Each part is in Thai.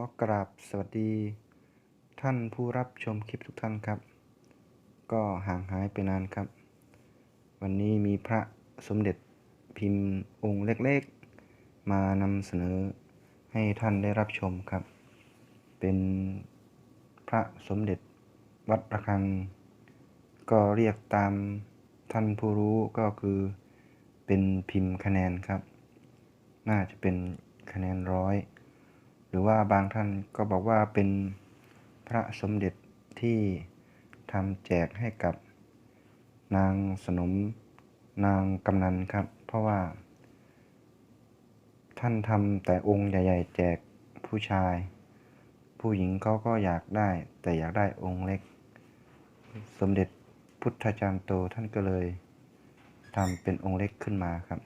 อกราบสวัสดี ท่านผู้รับชมคลิปทุกท่านครับ ก็ห่างหายไปนานครับ วันนี้มีพระสมเด็จพิมพ์องค์เล็กๆ มานำเสนอให้ท่านได้รับชมครับ เป็นพระสมเด็จวัดระฆัง ก็เรียกตามท่านผู้รู้ก็คือเป็นพิมพ์คะแนนครับ น่าจะเป็นคะแนนร้อย รือว่าบางท่านก็บอกว่าเป็นพระสมเด็จที่ทำแจกให้กับนางสนมนางกำนันครับ เพราะว่า ท่านทำแต่องค์ใหญ่ ๆ แจกผู้ชาย ผู้หญิงเขาก็อยากได้ แต่อยากได้องค์เล็ก สมเด็จพุทธจารย์โตท่านก็เลยทำเป็นองค์เล็กขึ้นมาครับ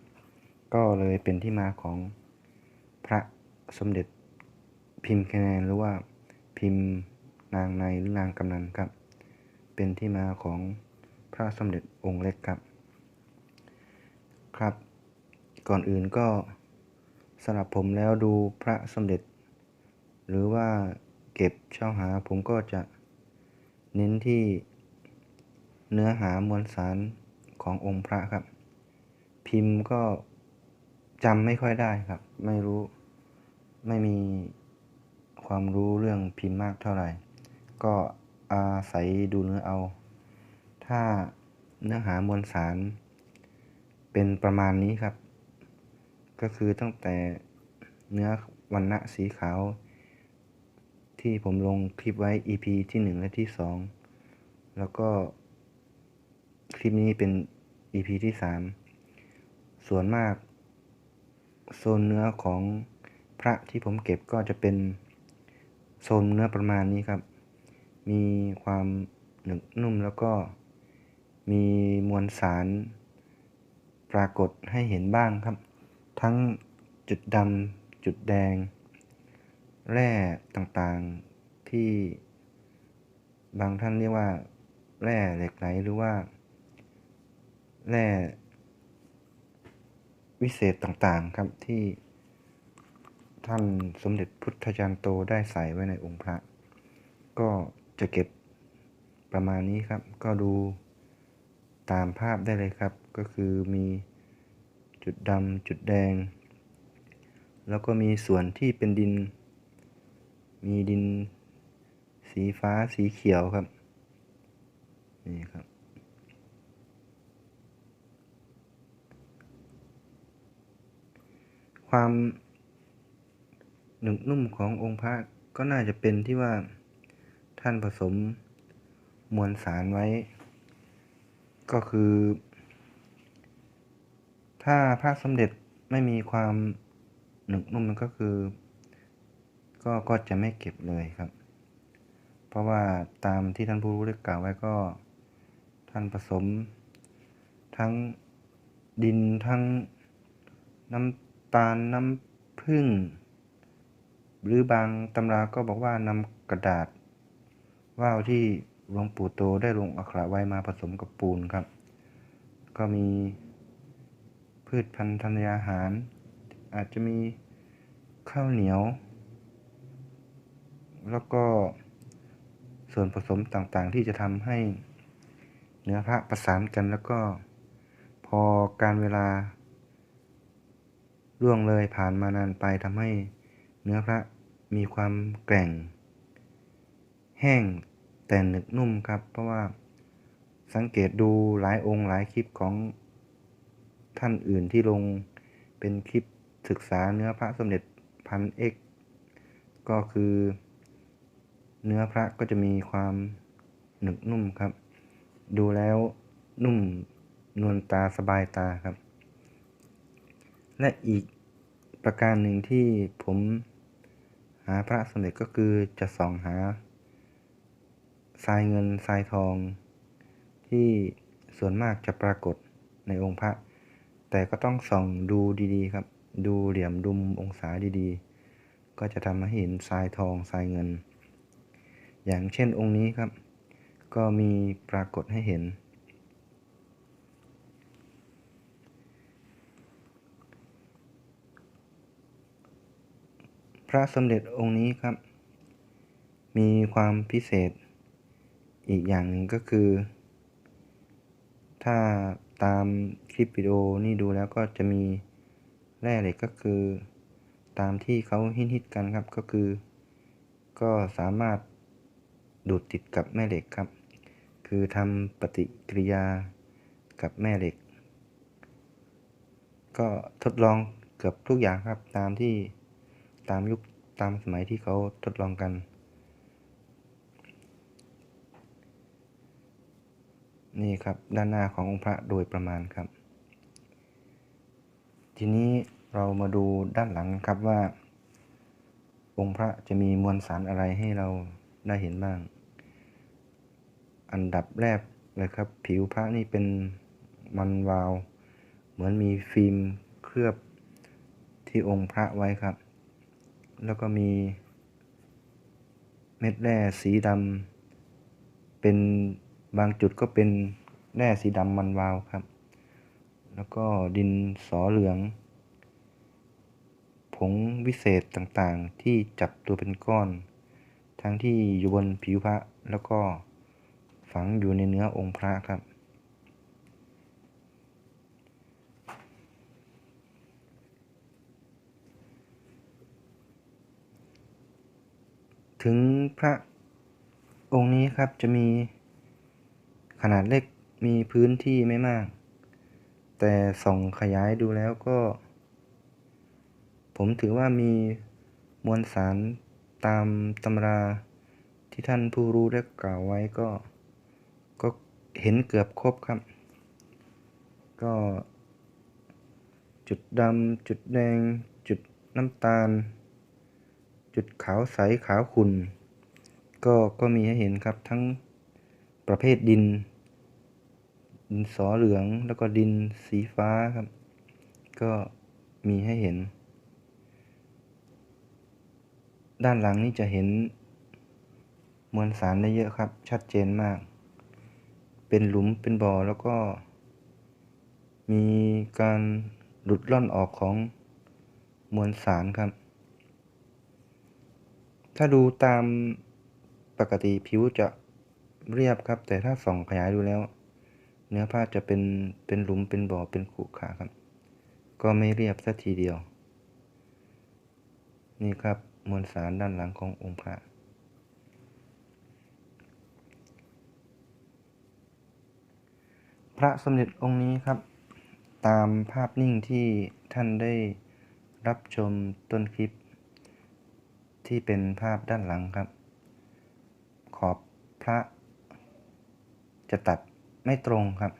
ก็เลยเป็นที่มาของพระสมเด็จ พิมพ์คะแนนหรือว่าพิมพ์นางในหรือนางกำนันครับ เป็นที่มาของพระสมเด็จองค์เล็กครับ ครับ ก่อนอื่นก็สำหรับผมแล้วดูพระสมเด็จ หรือว่าเก็บเช่าหาผมก็จะเน้นที่เนื้อหามวลสารขององค์พระครับ พิมพ์ก็จำไม่ค่อยได้ครับ ไม่รู้ไม่มี ความรู้เรื่องพิมพ์มากเท่าไหร่ ก็อาศัยดูเนื้อเอา ถ้าเนื้อหามวลสาร เป็นประมาณนี้ครับ ก็คือตั้งแต่เนื้อวันณะสีขาว ที่ผมลงคลิปไว้ EP ที่ 1 และที่ 2 แล้วก็คลิปนี้เป็น EP ที่ 3 ส่วนมาก โซนเนื้อของพระที่ผมเก็บก็จะเป็น โซนเนื้อประมาณนี้ครับ มีความหนึบนุ่มแล้วก็มีมวลสารปรากฏให้เห็นบ้างครับ ทั้งจุดดำจุดแดง แร่ต่างๆที่ บางท่านเรียกว่า แร่เหล็กไหลหรือว่า แร่วิเศษต่างๆครับที่ ท่านสมเด็จพุทธจารย์โตได้ใส่ไว้ในองค์พระ ก็จะเก็บประมาณนี้ครับ ก็ดูตามภาพได้เลยครับ ก็คือมีจุดดำจุดแดง แล้วก็มีส่วนที่เป็นดิน มีดินสีฟ้าสีเขียวครับ นี่ครับ ความ หนึบนุ่มขององค์พระก็น่าจะเป็นที่ว่าท่านผสมมวลสารไว้ ก็คือ ถ้าพระสมเด็จไม่มีความหนึบนุ่มมันก็คือ ก็ก็จะไม่เก็บเลยครับ เพราะว่าตามที่ท่านผู้รู้ได้กล่าวไว้ก็ท่านผสม ทั้งดินทั้งน้ำตาลน้ำผึ้ง หรือบางตำราก็บอกว่านำกระดาษ ว่าวที่หลวงปู่โตได้ลงอักขระไว้มาผสมกับปูนครับ ก็มีพืชพันธุ์ธัญญาหาร อาจจะมีข้าวเหนียว แล้วก็ส่วนผสมต่างๆ ที่จะทำให้เนื้อพระประสานกันแล้วก็พอการเวลาล่วงเลยผ่านมานานไปทำให้ เนื้อพระมีความแกร่ง แห้งแต่หนึบนุ่มครับ เพราะว่าสังเกตดูหลายองค์หลายคลิปของท่านอื่นที่ลงเป็นคลิปศึกษาเนื้อพระสมเด็จพันเอกก็คือ เนื้อพระก็จะมีความหนึบนุ่มครับ ดูแล้วนุ่มนวลตาสบายตาครับ และอีกประการหนึ่งที่ผมาพระสมเด็จก็คือจะส่องหาทรายเงินทรายทอง ที่ส่วนมากจะปรากฏในองค์พระ แต่ก็ต้องส่องดูดีๆครับ ดูเหลี่ยมดุมองศาดีๆ ก็จะทำให้เห็นทรายทองทรายเงิน อย่างเช่นองค์นี้ครับ ก็มีปรากฏให้เห็น ท พระสมเด็จองค์นี้ครับ มีความพิเศษ อีกอย่างหนึ่งก็คือ ถ้าตามคลิปวิดีโอนี่ดูแล้วก็จะมีแร่เหล็กก็คือ ตามที่เขาฮิตๆกันครับก็คือ ก็สามารถดูดติดกับแม่เหล็กครับ คือทำปฏิกิริยากับแม่เหล็ก ก็ทดลองเกือบทุกอย่างครับตามที่ ตามยุคตามสมัยที่เขาทดลองกัน นี่ครับด้านหน้าขององค์พระโดยประมาณครับ ทีนี้เรามาดูด้านหลังครับว่า องค์พระจะมีมวลสารอะไรให้เราได้เห็นบ้าง อันดับแรกเลยครับ ผิวพระนี่เป็นมันวาว เหมือนมีฟิล์มเคลือบที่องค์พระไว้ครับ แล้วก็มีเม็ดแร่สีดำเป็นบางจุดก็เป็นแร่สีดำมันวาวครับ แล้วก็ดินสอเหลือง ผงวิเศษต่างๆ ที่จับตัวเป็นก้อน ทั้งที่อยู่บนผิวพระแล้วก็ฝังอยู่ในเนื้อองค์พระครับ ถึงพระองค์นี้ครับจะมีขนาดเล็กมีพื้นที่ไม่มาก แต่ส่องขยายดูแล้วก็ ผมถือว่ามีมวลสารตามตำราที่ท่านผู้รู้ได้กล่าวไว้ก็ ก็เห็นเกือบครบครับ ก็ จุดดำจุดแดง จุดน้ำตาล จุดขาวใสขาวขุ่นก็ก็มีให้เห็นครับทั้งประเภทดิน ดินสอเหลืองแล้วก็ดินสีฟ้าครับ ก็มีให้เห็น ด้านหลังนี่จะเห็นมวลสารได้เยอะครับ ชัดเจนมาก เป็นหลุมเป็นบ่อแล้วก็ มีการหลุดล่อนออกของมวลสารครับ ถ้าดูตามปกติผิวจะเรียบครับ แต่ถ้าส่องขยายดูแล้ว เนื้อผ้าจะเป็นเป็นหลุมเป็นบ่อเป็นขรุขระครับ ก็ไม่เรียบสักทีเดียว นี่ครับมวลสารด้านหลังขององค์พระพระสมเด็จองค์นี้ครับ ตามภาพนิ่งที่ท่านได้รับชมต้นคลิป ที่เป็นภาพด้านหลังครับ ขอบพระ จะตัดไม่ตรงครับ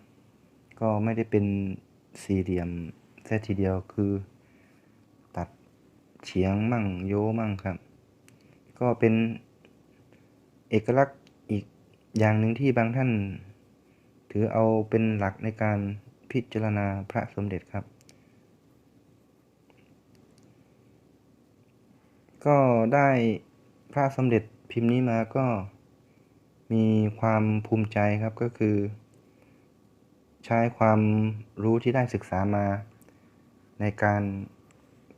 ก็ไม่ได้เป็นสี่เหลี่ยมแค่ทีเดียวคือ ตัดเฉียงมั่งโยมั่งครับ ก็เป็นเอกลักษณ์อีกอย่างหนึ่งที่บางท่าน ถือเอาเป็นหลักในการพิจารณาพระสมเด็จครับ ก็ได้พระสมเด็จพิมพ์นี้มาก็มีความภูมิใจครับก็คือ ใช้ความรู้ที่ได้ศึกษามา ในการ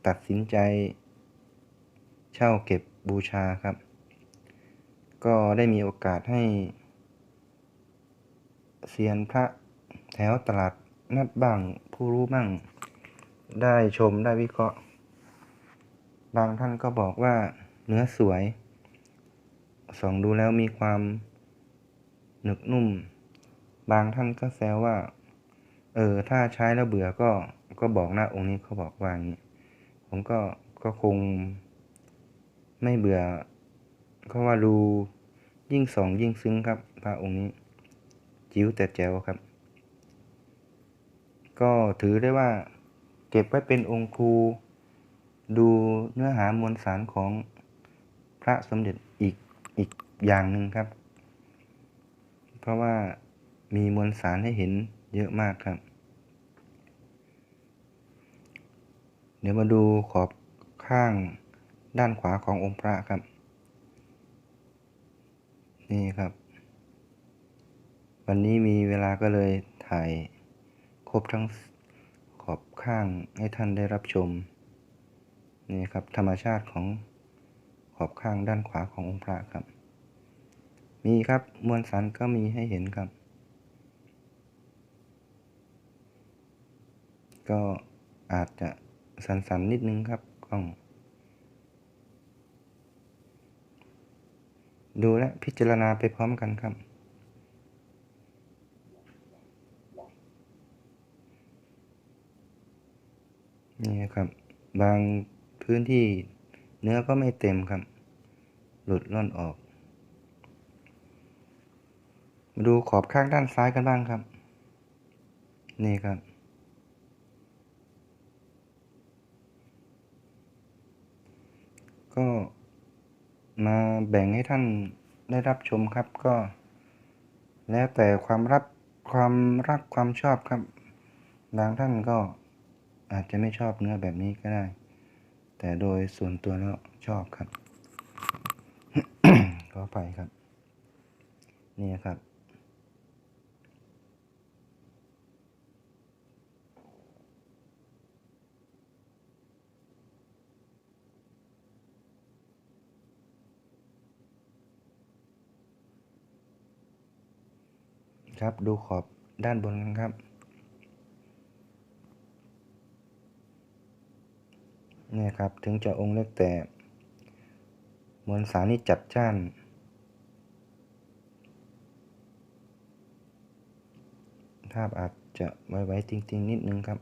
ตัดสินใจ เช่าเก็บบูชาครับ ก็ได้มีโอกาสให้เซียนพระแถวตลาดนัดบ้างผู้รู้บ้าง ได้ชมได้วิเคราะห์ บางท่านก็บอกว่าเนื้อสวย ส่องดูแล้วมีความหนึกนุ่ม บางท่านก็แซวว่า เออ ถ้าใช้แล้วเบื่อก็ก็บอกหน้าองค์นี้เขาบอกว่าอย่างนี้ ผมก็ก็คงไม่เบื่อเพราะว่าดูยิ่งส่องยิ่งซึ้งครับ พระองค์นี้ จิ๋วแต่แจ๋วครับ ก็ถือได้ว่า เก็บไว้เป็นองค์ครู ดูเนื้อหามวลสารของพระสมเด็จอีกอีกอย่างหนึ่งครับ เพราะว่ามีมวลสารให้เห็นเยอะมากครับ เดี๋ยวมาดูขอบข้างด้านขวาขององค์พระครับ นี่ครับ วันนี้มีเวลาก็เลยถ่ายครบทั้งขอบข้างให้ท่านได้รับชม นี่ครับธรรมชาติของขอบข้างด้านขวาขององค์พระครับ มีครับมวลสารก็มีให้เห็นครับ ก็อาจจะสันๆนิดนึงครับกล้อง ดูและพิจารณาไปพร้อมกันครับนี่ครับ บาง พื้นที่เนื้อก็ไม่เต็มครับ หลุดล่อนออก มาดูขอบข้างด้านซ้ายกันบ้างครับ นี่ครับ ก็มาแบ่งให้ท่านได้รับชมครับก็ แล้วแต่ความรับความรักความชอบครับ บางท่านก็อาจจะไม่ชอบเนื้อแบบนี้ก็ได้ แต่โดยส่วนตัวแล้วชอบครับขอไปครับ นี่ครับ ครับดูขอบด้านบนกันครับ นี่ยครับ ถึงจะองค์เล็กแต่มวลสารนี่จัดจ้าน ภาพอาจจะไว้ๆจริง ๆ นิดนึงครับ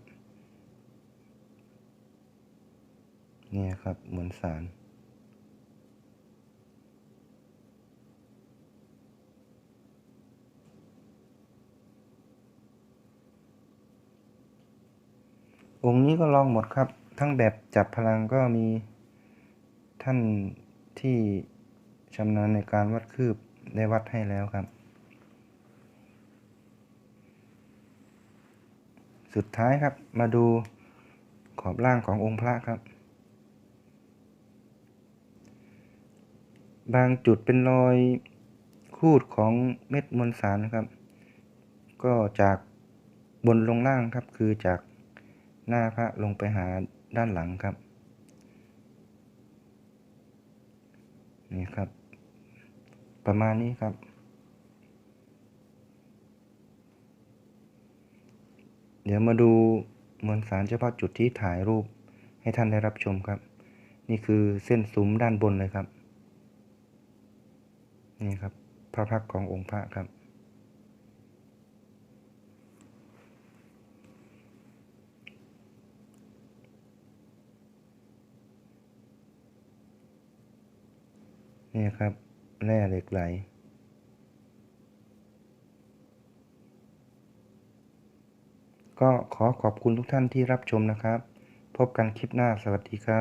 เนี่ยครับมวลสารองค์นี้ก็ลองหมดครับ ทั้งแบบจับพลังก็มีท่านที่ชำนาญในการวัดคืบได้วัดให้แล้วครับ สุดท้ายครับมาดูขอบล่างขององค์พระครับ บางจุดเป็นรอยคูดของเม็ดมวลสารครับ ก็จากบนลงล่างครับคือจากหน้าพระลงไปหา ด้านหลังครับ นี่ครับ ประมาณนี้ครับ เดี๋ยวมาดูมวลสารเฉพาะจุดที่ถ่ายรูปให้ท่านได้รับชมครับ นี่คือเส้นซุ้มด้านบนเลยครับ นี่ครับ พระพักขององค์พระครับ นี่ครับแร่เหล็กไหล ก็ขอขอบคุณทุกท่านที่รับชมนะครับ พบกันคลิปหน้าสวัสดีครับ